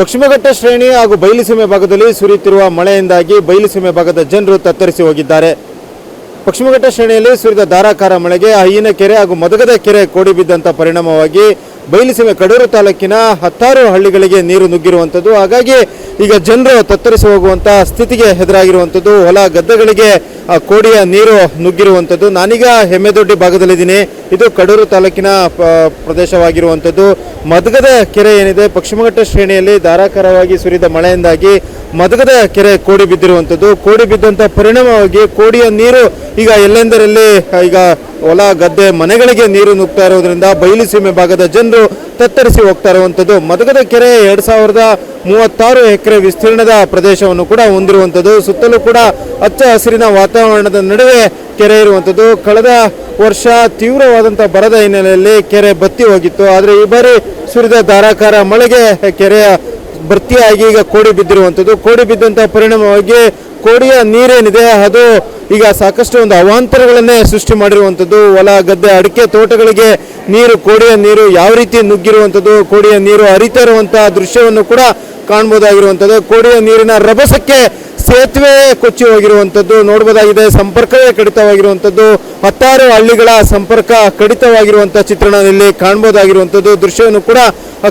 ಪಶ್ಚಿಮಘಟ್ಟ ಶ್ರೇಣಿ ಹಾಗೂ ಬಯಲುಸೀಮೆ ಭಾಗದಲ್ಲಿ ಸುರಿಯುತ್ತಿರುವ ಮಳೆಯಿಂದಾಗಿ ಬಯಲುಸೀಮೆ ಭಾಗದ ಜನರು ತತ್ತರಿಸಿ ಹೋಗಿದ್ದಾರೆ. ಪಶ್ಚಿಮಘಟ್ಟ ಶ್ರೇಣಿಯಲ್ಲಿ ಸುರಿದ ಧಾರಾಕಾರ ಮಳೆಗೆ ಅಯ್ಯನ ಕೆರೆ ಹಾಗೂ ಮದಗದ ಕೆರೆ ಕೋಡಿ ಬಿದ್ದಂಥ ಪರಿಣಾಮವಾಗಿ ಬಯಲುಸೀಮೆ ಕಡೂರು ತಾಲೂಕಿನ ಹತ್ತಾರು ಹಳ್ಳಿಗಳಿಗೆ ನೀರು ನುಗ್ಗಿರುವಂಥದ್ದು. ಹಾಗಾಗಿ ಈಗ ಜನರು ತತ್ತರಿಸಿ ಹೋಗುವಂಥ ಸ್ಥಿತಿಗೆ ಎದುರಾಗಿರುವಂಥದ್ದು. ಹೊಲ ಗದ್ದೆಗಳಿಗೆ ಕೋಡಿಯ ನೀರು ನುಗ್ಗಿರುವಂಥದ್ದು. ನಾನೀಗ ಹೆಮ್ಮೆದೊಡ್ಡಿ ಭಾಗದಲ್ಲಿದ್ದೀನಿ. ಇದು ಕಡೂರು ತಾಲೂಕಿನ ಪ್ರದೇಶವಾಗಿರುವಂಥದ್ದು. ಮದಗದ ಕೆರೆ ಏನಿದೆ ಪಶ್ಚಿಮಘಟ್ಟ ಶ್ರೇಣಿಯಲ್ಲಿ ಧಾರಾಕಾರವಾಗಿ ಸುರಿದ ಮಳೆಯಿಂದಾಗಿ ಮದಗದ ಕೆರೆ ಕೋಡಿ ಬಿದ್ದಿರುವಂಥದ್ದು. ಕೋಡಿ ಬಿದ್ದಂಥ ಪರಿಣಾಮವಾಗಿ ಕೋಡಿಯ ನೀರು ಈಗ ಎಲ್ಲೆಂದರಲ್ಲಿ ಈಗ ಹೊಲ, ಗದ್ದೆ, ಮನೆಗಳಿಗೆ ನೀರು ನುಗ್ತಾ ಇರೋದ್ರಿಂದ ಬಯಲುಸೀಮೆ ಭಾಗದ ಜನರು ತತ್ತರಿಸಿ ಹೋಗ್ತಾ ಇರುವಂಥದ್ದು ಮದಗದ ಕೆರೆ ಎರಡು ಸಾವಿರದ ಮೂವತ್ತಾರು ಎಕರೆ ವಿಸ್ತೀರ್ಣದ ಪ್ರದೇಶವನ್ನು ಕೂಡ ಹೊಂದಿರುವಂಥದ್ದು ಸುತ್ತಲೂ ಕೂಡ ಹಚ್ಚ ಹಸಿರಿನ ವಾತಾವರಣದ ನಡುವೆ ಕೆರೆ ಇರುವಂಥದ್ದು ಕಳೆದ ವರ್ಷ ತೀವ್ರವಾದಂಥ ಬರದ ಹಿನ್ನೆಲೆಯಲ್ಲಿ ಕೆರೆ ಬತ್ತಿ ಹೋಗಿತ್ತು. ಆದರೆ ಈ ಬಾರಿ ಸುರಿದ ಧಾರಾಕಾರ ಮಳೆಗೆ ಕೆರೆಯ ಭರ್ತಿಯಾಗಿ ಈಗ ಕೋಡಿ ಬಿದ್ದಿರುವಂಥದ್ದು ಕೋಡಿ ಬಿದ್ದಂಥ ಪರಿಣಾಮವಾಗಿ ಕೋಡಿಯ ನೀರೇನಿದೆ, ಅದು ಈಗ ಸಾಕಷ್ಟು ಒಂದು ಅವಾಂತರಗಳನ್ನೇ ಸೃಷ್ಟಿ ಮಾಡಿರುವಂಥದ್ದು. ಹೊಲ, ಗದ್ದೆ, ಅಡಿಕೆ, ತೋಟಗಳಿಗೆ ನೀರು, ಕೋಡಿಯ ನೀರು ಯಾವ ರೀತಿ ನುಗ್ಗಿರುವಂಥದ್ದು, ಕೋಡಿಯ ನೀರು ಹರಿತಾ ಇರುವಂತಹ ದೃಶ್ಯವನ್ನು ಕೂಡ ಕಾಣ್ಬೋದಾಗಿರುವಂಥದ್ದು. ಕೋಡಿಯ ನೀರಿನ ರಭಸಕ್ಕೆ ಸೇತುವೆ ಕೊಚ್ಚಿ ಹೋಗಿರುವಂಥದ್ದು ನೋಡಬಹುದಾಗಿದೆ ಸಂಪರ್ಕವೇ ಕಡಿತವಾಗಿರುವಂಥದ್ದು, ಹತ್ತಾರು ಹಳ್ಳಿಗಳ ಸಂಪರ್ಕ ಕಡಿತವಾಗಿರುವಂಥ ಚಿತ್ರಣ ಇಲ್ಲಿ ಕಾಣ್ಬೋದಾಗಿರುವಂಥದ್ದು, ದೃಶ್ಯವನ್ನು ಕೂಡ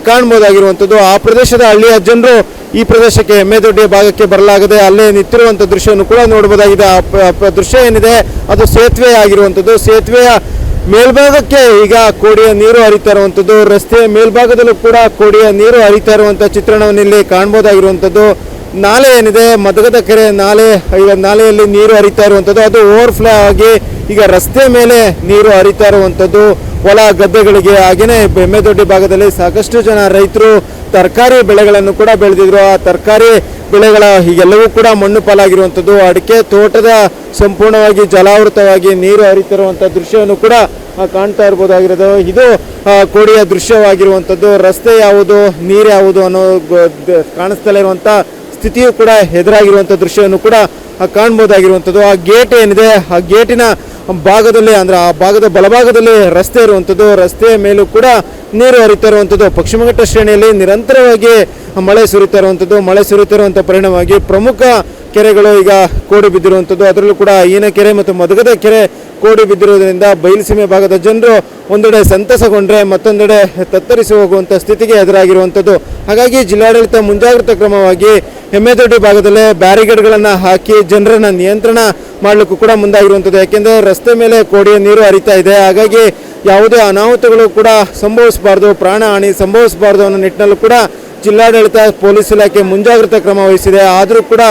ಕಾಣಬಹುದಾಗಿರುವಂಥದ್ದು ಆ ಪ್ರದೇಶದ ಹಳ್ಳಿಯ ಜನರು ಈ ಪ್ರದೇಶಕ್ಕೆ ಹೆಮ್ಮೆದೊಡ್ಡಿಯ ಭಾಗಕ್ಕೆ ಬರಲಾಗದೆ ಅಲ್ಲೇ ನಿಂತಿರುವಂಥ ದೃಶ್ಯವನ್ನು ಕೂಡ ನೋಡಬಹುದಾಗಿದೆ ಆ ದೃಶ್ಯ ಏನಿದೆ? ಅದು ಸೇತುವೆ ಆಗಿರುವಂಥದ್ದು. ಸೇತುವೆಯ ಮೇಲ್ಭಾಗಕ್ಕೆ ಈಗ ಕೋಡಿಯ ನೀರು ಹರಿತಾ ಇರುವಂಥದ್ದು. ರಸ್ತೆಯ ಮೇಲ್ಭಾಗದಲ್ಲೂ ಕೂಡ ಕೋಡಿಯ ನೀರು ಹರಿತಾ ಇರುವಂಥ ಚಿತ್ರಣವನ್ನು ಇಲ್ಲಿ ಕಾಣ್ಬೋದಾಗಿರುವಂಥದ್ದು. ನಾಲೆ ಏನಿದೆ? ಮದಗದ ಕೆರೆ ನಾಲೆ, ಈಗ ನಾಲೆಯಲ್ಲಿ ನೀರು ಹರಿತಾ ಇರುವಂಥದ್ದು. ಅದು ಓವರ್ಫ್ಲೋ ಆಗಿ ಈಗ ರಸ್ತೆ ಮೇಲೆ ನೀರು ಹರಿತಾ ಇರುವಂಥದ್ದು. ಹೊಲ ಗದ್ದೆಗಳಿಗೆ ಹಾಗೇನೆ ಬೆಮ್ಮೆದೊಡ್ಡಿ ಭಾಗದಲ್ಲಿ ಸಾಕಷ್ಟು ಜನ ರೈತರು ತರಕಾರಿ ಬೆಳೆಗಳನ್ನು ಕೂಡ ಬೆಳೆದಿದ್ರು. ಆ ತರಕಾರಿ ಬೆಳೆಗಳ ಹೀಗೆಲ್ಲವೂ ಕೂಡ ಮಣ್ಣು ಪಾಲಾಗಿರುವಂಥದ್ದು. ಅಡಿಕೆ ತೋಟದ ಸಂಪೂರ್ಣವಾಗಿ ಜಲಾವೃತವಾಗಿ ನೀರು ಹರಿತಿರುವಂಥ ದೃಶ್ಯವನ್ನು ಕೂಡ ಕಾಣ್ತಾ ಇರ್ಬೋದಾಗಿರೋದು. ಇದು ಕೋಡಿಯ ದೃಶ್ಯವಾಗಿರುವಂಥದ್ದು. ರಸ್ತೆ ಯಾವುದು, ನೀರು ಯಾವುದು ಅನ್ನೋ ಕಾಣಿಸ್ತಲೇ ಇರುವಂಥ ಸ್ಥಿತಿಯು ಕೂಡ ಎದುರಾಗಿರುವಂಥ ದೃಶ್ಯವನ್ನು ಕೂಡ ಕಾಣ್ಬೋದಾಗಿರುವಂಥದ್ದು. ಆ ಗೇಟ್ ಏನಿದೆ? ಆ ಗೇಟಿನ ಭಾಗದಲ್ಲಿ ಅಂದ್ರೆ ಆ ಭಾಗದ ಬಲಭಾಗದಲ್ಲಿ ರಸ್ತೆ ಇರುವಂಥದ್ದು. ರಸ್ತೆಯ ಮೇಲೂ ಕೂಡ ನೀರು ಹರಿತಾ ಇರುವಂಥದ್ದು. ಪಶ್ಚಿಮಘಟ್ಟ ಶ್ರೇಣಿಯಲ್ಲಿ ನಿರಂತರವಾಗಿ ಮಳೆ ಸುರಿತಾ ಇರುವಂಥದ್ದು ಮಳೆ ಸುರಿತಾ ಇರುವಂಥ ಪರಿಣಾಮವಾಗಿ ಪ್ರಮುಖ ಕೆರೆಗಳು ಈಗ ಕೋಡಿ ಬಿದ್ದಿರುವಂಥದ್ದು. ಅದರಲ್ಲೂ ಕೂಡ ಕೆರೆ ಮತ್ತು ಮದಗದ ಕೆರೆ ಕೋಡಿ ಬಿದ್ದಿರುವುದರಿಂದ ಬಯಲುಸೀಮೆ ಭಾಗದ ಜನರು ಒಂದೆಡೆ ಸಂತಸಗೊಂಡ್ರೆ ಮತ್ತೊಂದೆಡೆ ತತ್ತರಿಸಿ ಹೋಗುವಂಥ ಸ್ಥಿತಿಗೆ ಎದುರಾಗಿರುವಂಥದ್ದು. ಹಾಗಾಗಿ ಜಿಲ್ಲಾಡಳಿತ ಮುಂಜಾಗ್ರತಾ ಕ್ರಮವಾಗಿ ಹೆಮ್ಮೆದೊಡ್ಡಿ ಭಾಗದಲ್ಲೇ ಬ್ಯಾರಿಗೇಡ್ಗಳನ್ನು ಹಾಕಿ ಜನರನ್ನು ನಿಯಂತ್ರಣ ಮಾಡಲಿಕ್ಕೂ ಕೂಡ ಮುಂದಾಗಿರುವಂಥದ್ದು. ಯಾಕೆಂದರೆ ರಸ್ತೆ ಮೇಲೆ ಕೋಡಿಯ ನೀರು ಹರಿತಾ ಇದೆ. ಹಾಗಾಗಿ ಯಾವುದೇ ಅನಾಹುತಗಳು ಕೂಡ ಸಂಭವಿಸಬಾರ್ದು, ಪ್ರಾಣ ಹಾನಿ ಸಂಭವಿಸಬಾರ್ದು ಅನ್ನೋ ನಿಟ್ಟಿನಲ್ಲೂ ಕೂಡ ಜಿಲ್ಲಾಡಳಿತ, ಪೊಲೀಸ್ ಇಲಾಖೆ ಮುಂಜಾಗ್ರತಾ ಕ್ರಮ ವಹಿಸಿದೆ. ಆದರೂ ಕೂಡ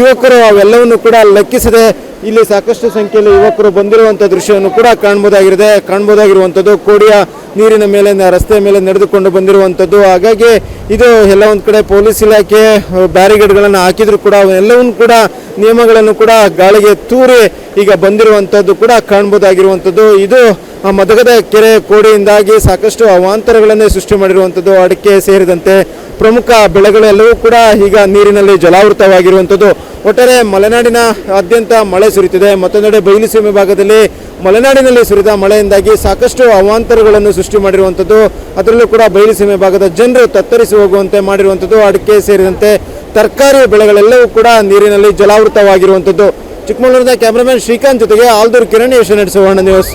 ಯುವಕರು ಅವೆಲ್ಲವನ್ನು ಕೂಡ ಲೆಕ್ಕಿಸದೆ ಇಲ್ಲಿ ಸಾಕಷ್ಟು ಸಂಖ್ಯೆಯಲ್ಲಿ ಯುವಕರು ಬಂದಿರುವಂಥ ದೃಶ್ಯವನ್ನು ಕೂಡ ಕಾಣಬಹುದಾಗಿದೆ ಕಾಣ್ಬೋದಾಗಿರುವಂಥದ್ದು ಕೋಡಿಯ ನೀರಿನ ಮೇಲೆ ರಸ್ತೆ ಮೇಲೆ ನಡೆದುಕೊಂಡು ಬಂದಿರುವಂಥದ್ದು. ಹಾಗಾಗಿ ಇದು ಎಲ್ಲ ಒಂದು ಕಡೆ ಪೊಲೀಸ್ ಇಲಾಖೆ ಬ್ಯಾರಿಗೇಡ್ಗಳನ್ನು ಹಾಕಿದ್ರು ಕೂಡ ಎಲ್ಲವನ್ನು ಕೂಡ ನಿಯಮಗಳನ್ನು ಕೂಡ ಗಾಳಿಗೆ ತೂರಿ ಈಗ ಬಂದಿರುವಂಥದ್ದು ಕೂಡ ಕಾಣ್ಬೋದಾಗಿರುವಂಥದ್ದು. ಇದು ಮದಗದ ಕೆರೆ ಕೋಡಿಯಿಂದಾಗಿ ಸಾಕಷ್ಟು ಅವಾಂತರಗಳನ್ನೇ ಸೃಷ್ಟಿ ಮಾಡಿರುವಂಥದ್ದು. ಅಡಿಕೆ ಸೇರಿದಂತೆ ಪ್ರಮುಖ ಬೆಳೆಗಳೆಲ್ಲವೂ ಕೂಡ ಈಗ ನೀರಿನಲ್ಲಿ ಜಲಾವೃತವಾಗಿರುವಂಥದ್ದು. ಒಟ್ಟಾರೆ ಮಲೆನಾಡಿನ ಆದ್ಯಂತ ಮಳೆ ಸುರಿತಿದೆ. ಮತ್ತೊಂದೆಡೆ ಬಯಲುಸೀಮೆ ಭಾಗದಲ್ಲಿ ಮಲೆನಾಡಿನಲ್ಲಿ ಸುರಿದ ಮಳೆಯಿಂದಾಗಿ ಸಾಕಷ್ಟು ಅವಾಂತರಗಳನ್ನು ಸೃಷ್ಟಿ ಮಾಡಿರುವಂಥದ್ದು. ಅದರಲ್ಲೂ ಕೂಡ ಬಯಲುಸೀಮೆ ಭಾಗದ ಜನರು ತತ್ತರಿಸಿ ಹೋಗುವಂತೆ ಮಾಡಿರುವಂಥದ್ದು. ಅಡಿಕೆ ಸೇರಿದಂತೆ ತರಕಾರಿ ಬೆಳೆಗಳೆಲ್ಲವೂ ಕೂಡ ನೀರಿನಲ್ಲಿ ಜಲಾವೃತವಾಗಿರುವಂಥದ್ದು. ಚಿಕ್ಕಮಗಳೂರಿನ ಕ್ಯಾಮ್ರಾಮನ್ ಶ್ರೀಕಾಂತ್ ಜೊತೆಗೆ ಆಲ್ದೂರು ಕಿರಣ್ ಯಶ ನಡೆಸುವ ನ್ಯೂಸ್.